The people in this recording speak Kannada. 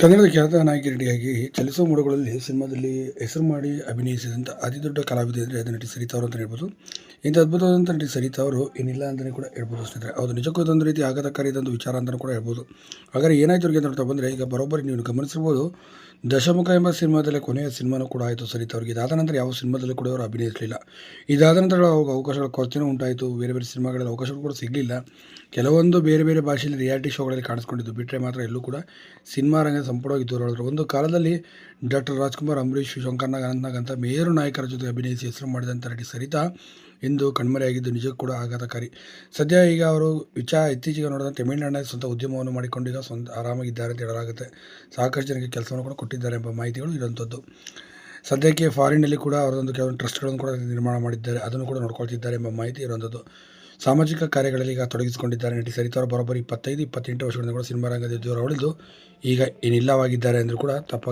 ಕನ್ನಡದ ಖ್ಯಾತ ನಾಯಕಿ ರೆಡಿಯಾಗಿ ಚಲಿಸುವ ಮೂಡುಗಳಲ್ಲಿ ಸಿನಿಮಾದಲ್ಲಿ ಹೆಸರು ಮಾಡಿ ಅಭಿನಯಿಸಿದಂಥ ಅತಿ ದೊಡ್ಡ ಕಲಾವಿದೆ ಅಂದರೆ ಅದು ನಟಿ ಸರಿತಾ ಅವರು ಅಂತ ಹೇಳ್ಬೋದು. ಇಂಥ ಅದ್ಭುತವಾದಂಥ ನಟಿ ಸರಿತಾ ಅವರು ಏನಿಲ್ಲ ಅಂತಲೇ ಕೂಡ ಹೇಳ್ಬೋದು ಸ್ನೇಹಿತರೆ. ಅದು ನಿಜಕ್ಕೂ ಇದೊಂದು ರೀತಿ ಆಘಾತಕಾರಿಯಾದಂಥ ವಿಚಾರ ಅಂತಲೂ ಕೂಡ ಹೇಳ್ಬೋದು. ಹಾಗಾದರೆ ಏನಾಯ್ತು ಅವ್ರಿಗೆ ಅಂತ ನೋಡ್ತಾ ಬಂದರೆ, ಈಗ ಬರೋಬ್ಬರಿ ನೀವು ಗಮನಿಸಿರ್ಬೋದು, ದಶಮುಖ ಎಂಬ ಸಿನಿಮಾದಲ್ಲೇ ಕೊನೆಯ ಸಿನಿಮಾನೂ ಕೂಡ ಆಯಿತು ಸರಿತಾ ಅವ್ರಿಗೆ. ಇದಾದ ನಂತರ ಯಾವ ಸಿನಿಮಾದಲ್ಲೂ ಕೂಡ ಅವರು ಅಭಿನಯಿಸಲಿಲ್ಲ. ಇದಾದ ನಂತರ ಅವಾಗ ಅವಕಾಶಗಳ ಕೊರತೆನೂ ಉಂಟಾಯಿತು. ಬೇರೆ ಬೇರೆ ಸಿನಿಮಾಗಳಲ್ಲಿ ಅವಕಾಶಗಳು ಕೂಡ ಸಿಗಲಿಲ್ಲ. ಕೆಲವೊಂದು ಬೇರೆ ಬೇರೆ ಭಾಷೆಯಲ್ಲಿ ರಿಯಾಲಿಟಿ ಶೋಗಳಲ್ಲಿ ಕಾಣಿಸ್ಕೊಂಡಿದ್ದು ಬಿಟ್ಟರೆ ಮಾತ್ರ ಎಲ್ಲೂ ಕೂಡ ಸಿನಿಮಾ ರಂಗ ಸಂಪೂರ್ಣವಾಗಿ ದೂರ ಒಂದು ಕಾಲದಲ್ಲಿ ಡಾಕ್ಟರ್ ರಾಜ್ಕುಮಾರ್, ಅಂಬರೀಷ್ ಶಂಕರ್ನಾಗ್ ಅನಂತ್ನಾಗ್ ಅಂತ ಮೇರು ನಾಯಕರ ಜೊತೆ ಅಭಿನಯಿಸಿ ಹೆಸರು ಮಾಡಿದಂಥ ನಟಿ ಸರಿತಾ ಇಂದು ಕಣ್ಮರೆಯಾಗಿದ್ದು ನಿಜಕ್ಕೂ ಕೂಡ ಆಘಾತಕಾರಿ. ಸದ್ಯ ಈಗ ಅವರು ವಿಚಾರ ಇತ್ತೀಚೆಗೆ ನೋಡಿದ ತಮಿಳುನಾಡಿನ ಸ್ವಂತ ಉದ್ಯಮವನ್ನು ಮಾಡಿಕೊಂಡು ಸ್ವಂತ ಆರಾಮಾಗಿದ್ದಾರೆ ಅಂತ ಹೇಳಲಾಗುತ್ತೆ. ಸಾಕಷ್ಟು ಜನಕ್ಕೆ ಕೆಲಸವನ್ನು ಕೂಡ ಕೊಟ್ಟಿದ್ದಾರೆ ಎಂಬ ಮಾಹಿತಿಗಳು ಇರುವಂಥದ್ದು ಸದ್ಯಕ್ಕೆ ಫಾರಿನಲ್ಲಿ ಕೂಡ ಅವರದೊಂದು ಕೆಲವೊಂದು ಟ್ರಸ್ಟ್ಗಳನ್ನು ಕೂಡ ನಿರ್ಮಾಣ ಮಾಡಿದ್ದಾರೆ. ಅದನ್ನು ಕೂಡ ನೋಡ್ಕೊಳ್ತಿದ್ದಾರೆ ಎಂಬ ಮಾಹಿತಿ ಇರುವಂಥದ್ದು ಸಾಮಾಜಿಕ ಕಾರ್ಯಗಳಲ್ಲಿ ಈಗ ತೊಡಗಿಸಿಕೊಂಡಿದ್ದಾರೆ. ನಟಿ ಸರಿತಾರ ಬರೋಬ್ಬರಿ ಇಪ್ಪತ್ತೈದು, ಇಪ್ಪತ್ತೆಂಟು ವರ್ಷಗಳಿಂದ ಕೂಡ ಸಿನಿಮಾ ರಂಗದ ದೂರ ಉಳಿದು ಈಗ ಏನಿಲ್ಲವಾಗಿದ್ದಾರೆ ಅಂದರೂ ಕೂಡ ತಪ್ಪ